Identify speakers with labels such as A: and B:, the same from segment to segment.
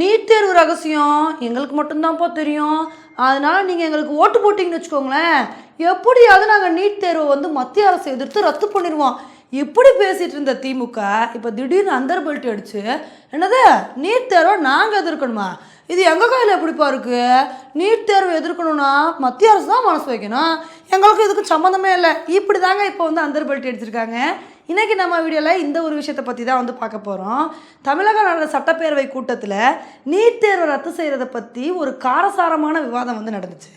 A: NEET தேர்வு ரகசியம் எங்களுக்கு மட்டும்தான்ப்பா தெரியும். அதனால் நீங்கள் எங்களுக்கு ஓட்டு போட்டிங்கன்னு வச்சுக்கோங்களேன். எப்படியாவது நாங்கள் நீட் தேர்வை வந்து மத்திய அரசை எதிர்த்து ரத்து பண்ணிடுவோம். இப்படி பேசிகிட்டு இருந்த திமுக இப்போ திடீர்னு அந்தர் பெல்ட் அடிச்சு என்னது? நீட் தேர்வை நாங்கள் எதிர்க்கணுமா? இது எங்கள் கையில் எப்படிப்பா இருக்குது நீட் தேர்வு எதிர்க்கணும்னா மத்திய அரசு தான் மனசு வைக்கணும். எங்களுக்கு இதுக்கு சம்மந்தமே இல்லை. இப்படி தாங்க இப்போ வந்து அந்தர் பெல்ட் அடிச்சிருக்காங்க. இன்றைக்கி நம்ம வீடியோவில் இந்த ஒரு விஷயத்தை பற்றி தான் வந்து பார்க்க போகிறோம் தமிழக நடந்த சட்டப்பேரவை கூட்டத்தில் நீட் தேர்வை ரத்து செய்கிறத பற்றி ஒரு காரசாரமான விவாதம் வந்து நடந்துச்சு.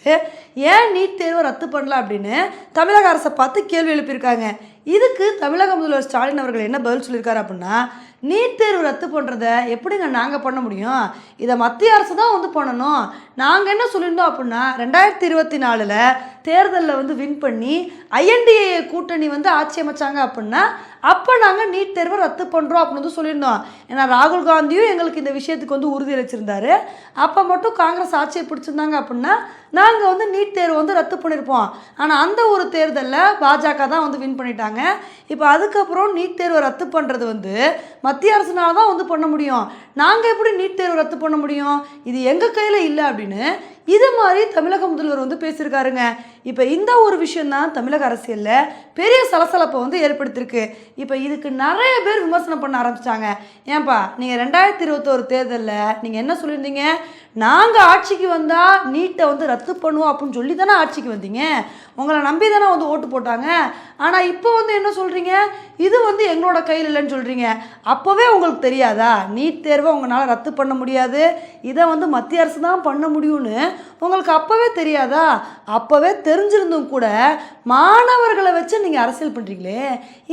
A: ஏன் நீட் தேர்வை ரத்து பண்ணல அப்படின்னு தமிழக அரசை பார்த்து கேள்வி எழுப்பியிருக்காங்க. இதுக்கு தமிழக முதல்வர் ஸ்டாலின் அவர்கள் என்ன பதில் சொல்லியிருக்காரு அப்படின்னா நீட் தேர்வு ரத்து பண்ணுறத எப்படிங்க நாங்கள் பண்ண முடியும்? இதை மத்திய அரசு தான் வந்து பண்ணணும். நாங்கள் என்ன சொல்லியிருந்தோம் அப்படின்னா ரெண்டாயிரத்தி இருபத்தி நாலில் தேர்தலில் வந்து வின் பண்ணி ஐஎன்டிஏ கூட்டணி வந்து ஆட்சி அமைச்சாங்க அப்படின்னா அப்போ நாங்கள் நீட் தேர்வை ரத்து பண்ணுறோம் அப்படின்னு வந்து சொல்லியிருந்தோம். ஏன்னா ராகுல் காந்தியும் எங்களுக்கு இந்த விஷயத்துக்கு வந்து உறுதி அளிச்சிருந்தாரு. அப்போ மட்டும் காங்கிரஸ் ஆட்சியை பிடிச்சிருந்தாங்க அப்படின்னா நாங்கள் வந்து நீட் தேர்வு வந்து ரத்து பண்ணியிருப்போம். ஆனால் அந்த ஒரு தேர்தலில் பாஜக தான் வந்து வின் பண்ணிட்டாங்க. இப்போ அதுக்கப்புறம் நீட் தேர்வை ரத்து பண்ணுறது வந்து மத்திய அரசுனால தான் வந்து பண்ண முடியும். நாங்கள் எப்படி நீட் தேர்வு ரத்து பண்ண முடியும்? இது எங்கள் கையில் இல்லை அப்படின்னு இது மாதிரி தமிழக முதல்வர் வந்து பேசியிருக்காருங்க. இப்போ இந்த ஒரு விஷயந்தான் தமிழக அரசியலில் பெரிய சலசலப்பை வந்து ஏற்படுத்தியிருக்கு. இப்போ இதுக்கு நிறைய பேர் விமர்சனம் பண்ண ஆரம்பிச்சிட்டாங்க. ஏன்பா நீங்கள் ரெண்டாயிரத்தி இருபத்தோரு தேர்தலில் நீங்கள் என்ன சொல்லியிருந்தீங்க? நாங்கள் ஆட்சிக்கு வந்தால் நீட்டை வந்து ரத்து பண்ணுவோம் அப்படின்னு சொல்லி தானே ஆட்சிக்கு வந்தீங்க. உங்களை நம்பி தானே வந்து ஓட்டு போட்டாங்க. ஆனால் இப்போ வந்து என்ன சொல்கிறீங்க இது வந்து எங்களோட கையில் இல்லைன்னு சொல்கிறீங்க அப்போவே உங்களுக்கு தெரியாதா? நீட் தேர்வை உங்களால் ரத்து பண்ண முடியாது. இதை வந்து மத்திய அரசு தான் பண்ண முடியும்னு உங்களுக்கு அப்போவே தெரியாதா? அப்போவே தெரிஞ்சிருந்தும் கூட மாணவர்களை வச்சு நீங்கள் அரசியல் பண்ணுறீங்களே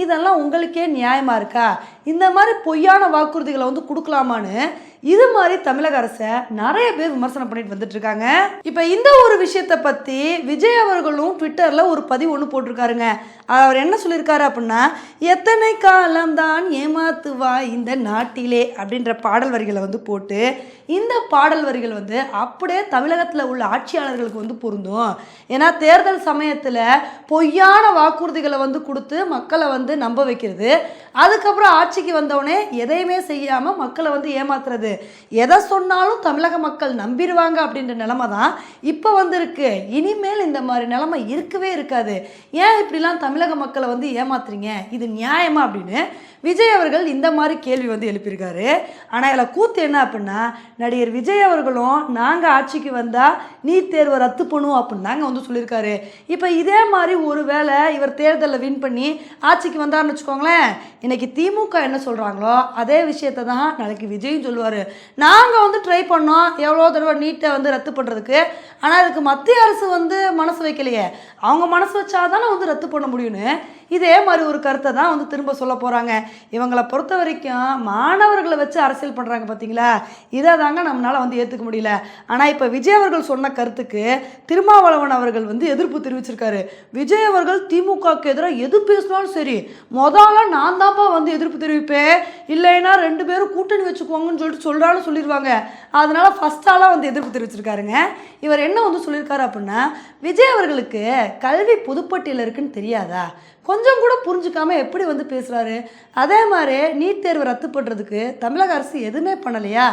A: இதெல்லாம் உங்களுக்கே நியாயமாக இருக்கா? இந்த மாதிரி பொய்யான வாக்குறுதிகளை வந்து கொடுக்கலாமான்னு இது மாதிரி தமிழக அரசை நிறைய பேர் விமர்சனம் பண்ணிட்டு வந்துட்டு இருக்காங்க இப்போ இந்த ஒரு விஷயத்தை பற்றி விஜய் அவர்களும் ட்விட்டரில் ஒரு பதிவு ஒன்று போட்டிருக்காருங்க. அவர் என்ன சொல்லியிருக்காரு அப்படின்னா எத்தனை காலம் தான் ஏமாத்துவா இந்த நாட்டிலே? அப்படின்ற பாடல் வரிகளை வந்து போட்டு இந்த பாடல் வரிகள் வந்து அப்படியே தமிழகத்தில் உள்ள ஆட்சியாளர்களுக்கு வந்து பொருந்தும். ஏன்னா தேர்தல் சமயத்தில் பொய்யான வாக்குறுதிகளை வந்து கொடுத்து மக்களை வந்து நம்ப வைக்கிறது. அதுக்கப்புறம் ஆட்சிக்கு வந்தவுடனே எதையுமே செய்யாமல் மக்களை வந்து ஏமாத்துறது. எதை சொன்னாலும் தமிழக மக்கள் நம்பிடுவாங்க அப்படின்ற நிலமை தான் இப்போ வந்திருக்கு. இனிமேல் இந்த மாதிரி நிலமை இருக்கவே இருக்காது. ஏன் இப்படிலாம் தமிழக மக்களை வந்து ஏமாத்துறீங்க? இது நியாயமா அப்படின்னு விஜய் அவர்கள் இந்த மாதிரி கேள்வி வந்து எழுப்பியிருக்காரு. ஆனால் இதில் கூத்து என்ன அப்படின்னா நடிகர் விஜய் அவர்களும் நாங்கள் ஆட்சிக்கு வந்தால் நீட் தேர்வை ரத்து பண்ணுவோம் அப்படின்னு தாங்க வந்து சொல்லியிருக்காரு. இப்போ இதே மாதிரி ஒரு வேளை இவர் தேர்தலில் வின் பண்ணி ஆட்சிக்கு வந்தார்னு வச்சுக்கோங்களேன் இன்றைக்கி திமுக என்ன சொல்கிறாங்களோ அதே விஷயத்தை தான் நாளைக்கு விஜயும் சொல்லுவார். நாங்கள் வந்து ட்ரை பண்ணோம். எவ்வளோ தடவை நீட்டை வந்து ரத்து பண்ணுறதுக்கு ஆனால் அதுக்கு மத்திய அரசு வந்து மனசு வைக்கலையே. அவங்க மனசு வச்சாதானே வந்து ரத்து பண்ண முடியும்னு. இதே மாதிரி ஒரு கருத்தை தான் வந்து திரும்ப சொல்ல போகிறாங்க இவங்களை பொறுத்த வரைக்கும் மாணவர்களை வச்சு அரசியல் பண்ணுறாங்க பார்த்தீங்களா இதை தாங்க நம்மளால் வந்து ஏற்றுக்க முடியல. ஆனால் இப்போ விஜய் அவர்கள் சொன்ன கருத்துக்கு திருமாவளவன் அவர்கள் வந்து எதிர்ப்பு தெரிவிச்சிருக்காரு. விஜய் அவர்கள் திமுகவுக்கு எதிராக எது பேசினாலும் சரி முதல்ல நான் தான்ப்பா வந்து எதிர்ப்பு தெரிவிப்பேன். இல்லைன்னா ரெண்டு பேரும் கூட்டணி வச்சுக்கோங்கன்னு சொல்லிட்டு சொல்கிறாலும் சொல்லிடுவாங்க. அதனால் ஃபஸ்ட்டாலாம் வந்து எதிர்ப்பு தெரிவிச்சிருக்காருங்க. இவர் என்ன வந்து சொல்லியிருக்காரு அப்படின்னா விஜய் அவர்களுக்கு கல்வி புதுப்பட்டியில் இருக்குன்னு தெரியாதா? கொஞ்சம் கூட புரிஞ்சுக்காமல் எப்படி வந்து பேசுகிறாரு அதே மாதிரி நீட் தேர்வு ரத்து பண்ணுறதுக்கு தமிழக அரசு எதுவுமே பண்ணலையா?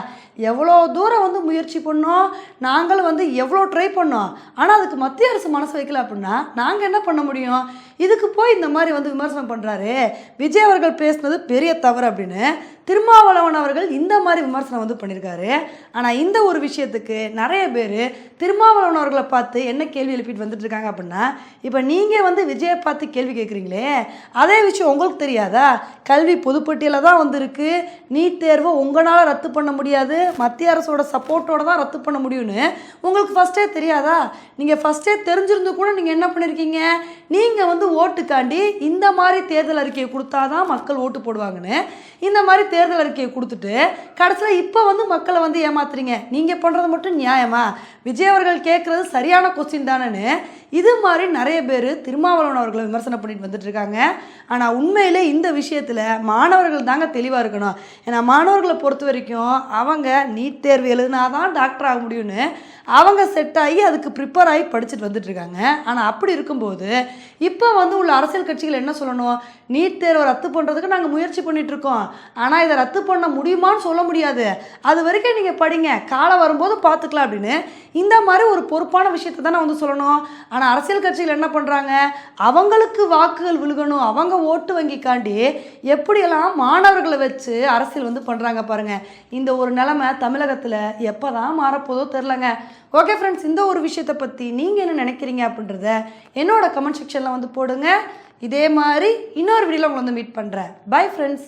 A: எவ்வளோ தூரம் வந்து முயற்சி பண்ணோம் நாங்களும் வந்து எவ்வளோ ட்ரை பண்ணோம் ஆனால் அதுக்கு மத்திய அரசு மனசு வைக்கல அப்படின்னா நாங்கள் என்ன பண்ண முடியும்? இதுக்கு போய் இந்த மாதிரி வந்து விமர்சனம் பண்ணுறாரு விஜய் அவர்கள் பேசுனது பெரிய தவறு அப்படின்னு திருமாவளவன் அவர்கள் இந்த மாதிரி விமர்சனம் வந்து பண்ணியிருக்காரு ஆனால் இந்த ஒரு விஷயத்துக்கு நிறைய பேர் திருமாவளவன் அவர்களை பார்த்து என்ன கேள்வி எழுப்பிட்டு வந்துட்டு இருக்காங்க அப்படின்னா இப்போ நீங்கள் வந்து விஜயை பார்த்து கேள்வி கேட்குறீங்களே அதே விஷயம் உங்களுக்கு தெரியாதா? கல்வி பொதுப்பட்டியலில் தான் வந்திருக்கு. நீட் தேர்வு உங்களால் ரத்து பண்ண முடியாது. மத்திய அரசோட சப்போர்ட்டோட தான் ரத்து பண்ண முடியும்னு உங்களுக்கு ஃபஸ்ட்டே தெரியாதா? நீங்கள் ஃபஸ்ட்டே தெரிஞ்சிருந்து கூட நீங்கள் என்ன பண்ணியிருக்கீங்க நீங்கள் வந்து ஓட்டுக்காண்டி இந்த மாதிரி தேர்தல் அறிக்கையை கொடுத்தாதான் மக்கள் ஓட்டு போடுவாங்கன்னு. இந்த மாதிரி தேர்தல் அறிக்கையை கொடுத்துட்டு கடைசியில் இப்போ வந்து மக்களை வந்து ஏமாத்துறீங்க. நீங்கள் பண்ணுறது மட்டும் நியாயமா? விஜய் அவர்கள் கேட்குறது சரியான கொஸ்டின் தானேன்னு இது மாதிரி நிறைய பேர் திருமாவளவன் அவர்களை விமர்சனம் பண்ணிட்டு வந்துட்டு இருக்காங்க ஆனால் உண்மையிலே இந்த விஷயத்தில் மாணவர்கள் தாங்க தெளிவாக இருக்கணும். ஏன்னா மாணவர்களை பொறுத்த வரைக்கும் அவங்க நீட் தேர்வு எழுதினா தான் டாக்டர் ஆக முடியும்னு அவங்க செட் ஆகி அதுக்கு ப்ரிப்பேர் ஆகி படிச்சுட்டு வந்துட்டு இருக்காங்க ஆனால் அப்படி இருக்கும்போது இப்போ வந்து உள்ள அரசியல் கட்சிகள் என்ன சொல்லணும்? நீட் தேர்வை ரத்து பண்ணுறதுக்கு நாங்கள் முயற்சி பண்ணிட்டு இருக்கோம் ஆனால் இதை ரத்து பண்ண முடியுமான்னு சொல்ல முடியாது. அது வரைக்கும் நீங்கள் படிங்க. காலம் வரும்போது பார்த்துக்கலாம் அப்படின்னு இந்த மாதிரி ஒரு பொறுப்பான விஷயத்தை தானே வந்து சொல்லணும். ஆனால் அரசியல் கட்சிகள் என்ன பண்ணுறாங்க அவங்களுக்கு வாக்குகள் விழுகணும். அவங்க ஓட்டு வங்கிக்காண்டி எப்படியெல்லாம் மாணவர்களை வச்சு அரசியல் வந்து பண்ணுறாங்க பாருங்கள் இந்த ஒரு நிலமை தமிழகத்தில் எப்போ தான் மாறப்போதோ தெரிலங்க ஓகே ஃப்ரெண்ட்ஸ் இந்த ஒரு விஷயத்தை பற்றி நீங்கள் என்ன நினைக்கிறீங்க அப்படின்றத என்னோட கமெண்ட் செக்ஷனில் வந்து போடுங்க. இதே மாதிரி இன்னொரு வீடியோவில் உங்களை வந்து மீட் பண்ணுறேன் பை ஃப்ரெண்ட்ஸ்